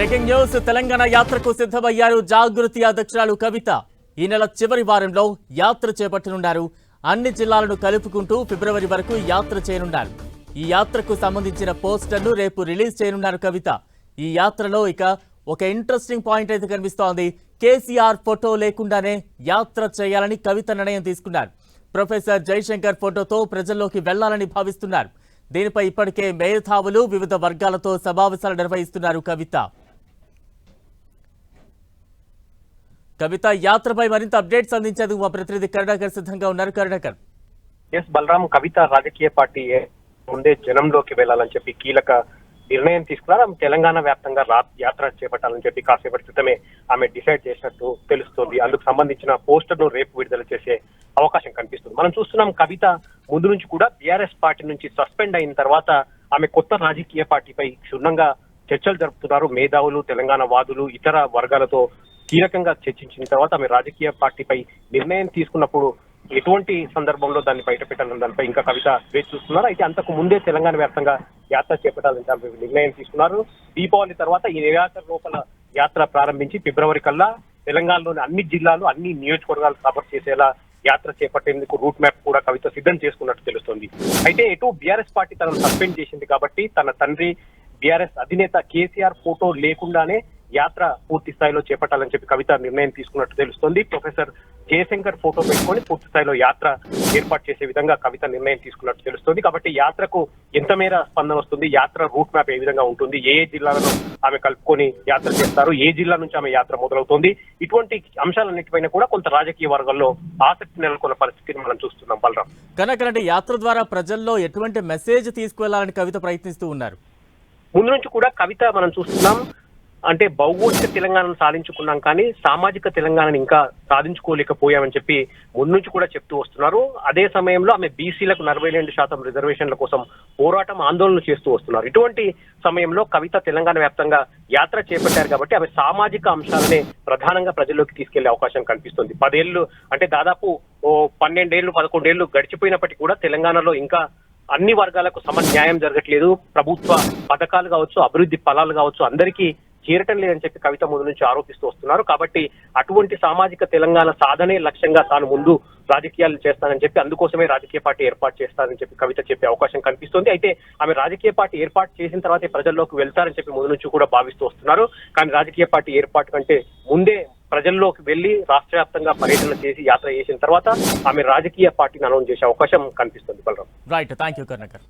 Breaking news. Telangana యాత్రకు సిద్ధమయ్యారు జాగృతి అధ్యక్షురాలు కవిత. ఈ నెల చివరి వారంలో యాత్ర చేపట్టనున్నారు. అన్ని జిల్లాలను కలుపుకుంటూ ఫిబ్రవరి వరకు యాత్ర చేయనున్నారు. ఈ యాత్రకు సంబంధించిన పోస్టర్ను రేపు రిలీజ్ చేయనున్నారు కవిత. ఈ యాత్రలో ఇక ఒక ఇంట్రెస్టింగ్ పాయింట్ అయితే కనిపిస్తోంది. కేసీఆర్ ఫోటో లేకుండానే యాత్ర చేయాలని కవిత నిర్ణయం తీసుకున్నారు. ప్రొఫెసర్ జైశంకర్ ఫోటోతో ప్రజల్లోకి వెళ్ళాలని భావిస్తున్నారు. దీనిపై ఇప్పటికే మేధావులు వివిధ వర్గాలతో సమావేశాలు నిర్వహిస్తున్నారు కవిత. కవిత యాత్రపై మరింత అప్డేట్స్ అందించేందుకు మా ప్రతినిధి కరుణాకర్ సిద్ధంగా ఉన్నారు. కరుణాకర్. ఎస్ బలరాం కవిత రాజకీయ పార్టీ ముందే జనంలోకి వెళ్ళాలని చెప్పి కీలక నిర్ణయం తీసుకున్నారు. ఆమె తెలంగాణ వ్యాప్తంగా రా యాత్ర చేపట్టాలని చెప్పి కాసేపటి క్రితమే ఆమె డిసైడ్ చేసినట్టు తెలుస్తోంది. అందుకు సంబంధించిన పోస్టర్ను రేపు విడుదల చేసే అవకాశం కనిపిస్తుంది. మనం చూస్తున్నాం కవిత ముందు నుంచి కూడా బీఆర్ఎస్ పార్టీ నుంచి సస్పెండ్ అయిన తర్వాత ఆమె కొత్త రాజకీయ పార్టీపై క్షుణ్ణంగా చర్చలు జరుపుతున్నారు. మేధావులు తెలంగాణ వాదులు ఇతర వర్గాలతో కీలకంగా చర్చించిన తర్వాత ఆమె రాజకీయ పార్టీపై నిర్ణయం తీసుకున్నప్పుడు ఎటువంటి సందర్భంలో దాన్ని బయట పెట్టాలని దానిపై ఇంకా కవిత వేచి చూస్తున్నారు? అయితే అంతకు ముందే తెలంగాణ వ్యాప్తంగా యాత్ర చేపట్టాలని దానిపై నిర్ణయం తీసుకున్నారు. దీపావళి తర్వాత ఈ నెలాఖరు లోపల యాత్ర ప్రారంభించి ఫిబ్రవరి కల్లా తెలంగాణలోని అన్ని జిల్లాలు అన్ని నియోజకవర్గాలు కవర్ చేసేలా యాత్ర చేపట్టేందుకు రూట్ మ్యాప్ కూడా కవిత సిద్ధం చేసుకున్నట్టు తెలుస్తోంది. అయితే ఎటు బీఆర్ఎస్ పార్టీ తనను సస్పెండ్ చేసింది కాబట్టి తన తండ్రి బీఆర్ఎస్ అధినేత కేసీఆర్ ఫోటో లేకుండానే యాత్ర పూర్తి స్థాయిలో చేపట్టాలని చెప్పి కవిత నిర్ణయం తీసుకున్నట్టు తెలుస్తోంది. ప్రొఫెసర్ జయశంకర్ ఫోటో పెట్టుకొని పూర్తి స్థాయిలో యాత్ర ఏర్పాటు చేసే విధంగా కవిత నిర్ణయం తీసుకున్నట్టు తెలుస్తోంది. కాబట్టి యాత్రకు ఎంత మేర స్పందన వస్తుంది? యాత్ర రూట్ మ్యాప్ ఏ విధంగా ఉంటుంది? ఏ ఏ జిల్లాలను ఆమె కలుపుకొని యాత్ర చేస్తారు? ఏ జిల్లా నుంచి ఆమె యాత్ర మొదలవుతోంది? ఇటువంటి అంశాలన్నిటిపైన కూడా కొంత రాజకీయ వర్గాల్లో ఆసక్తి నెలకొన్న పరిస్థితిని మనం చూస్తున్నాం. బలరాం. కనుక అంటే యాత్ర ద్వారా ప్రజల్లో ఎటువంటి మెసేజ్ తీసుకువెళ్ళాలని కవిత ప్రయత్నిస్తూ ఉన్నారు? ముందు నుంచి కూడా కవిత మనం చూస్తున్నాం. అంటే భౌగోళిక తెలంగాణను సాధించుకున్నాం కానీ సామాజిక తెలంగాణను ఇంకా సాధించుకోలేకపోయామని చెప్పి ముందు కూడా చెప్తూ వస్తున్నారు. అదే సమయంలో ఆమె బీసీలకు నలభై రెండు శాతం రిజర్వేషన్ల కోసం పోరాటం ఆందోళన చేస్తూ వస్తున్నారు. ఇటువంటి సమయంలో కవిత తెలంగాణ వ్యాప్తంగా యాత్ర చేపట్టారు కాబట్టి ఆమె సామాజిక అంశాలనే ప్రధానంగా ప్రజల్లోకి తీసుకెళ్ళే అవకాశం కనిపిస్తుంది. పదేళ్ళు అంటే దాదాపు ఓ పన్నెండేళ్ళు పదకొండేళ్ళు గడిచిపోయినప్పటికీ కూడా తెలంగాణలో ఇంకా అన్ని వర్గాలకు సమ న్యాయం జరగట్లేదు. ప్రభుత్వ పథకాలు కావచ్చు అభివృద్ధి ఫలాలు కావచ్చు అందరికీ చేరటం లేదని చెప్పి కవిత ముందు నుంచి ఆరోపిస్తూ వస్తున్నారు. కాబట్టి అటువంటి సామాజిక తెలంగాణ సాధనే లక్ష్యంగా తాను ముందు రాజకీయాలు చేస్తానని చెప్పి అందుకోసమే రాజకీయ పార్టీ ఏర్పాటు చేస్తానని చెప్పి కవిత చెప్పే అవకాశం కనిపిస్తుంది. అయితే ఆమె రాజకీయ పార్టీ ఏర్పాటు చేసిన తర్వాతే ప్రజల్లోకి వెళ్తారని చెప్పి ముందు నుంచి కూడా భావిస్తూ వస్తున్నారు. కానీ రాజకీయ పార్టీ ఏర్పాటు కంటే ముందే ప్రజల్లోకి వెళ్ళి రాష్ట్ర వ్యాప్తంగా పర్యటన చేసి యాత్ర చేసిన తర్వాత ఆమె రాజకీయ పార్టీని అనౌన్స్ చేసే అవకాశం కనిపిస్తుంది Balram. Right thank you Karnakar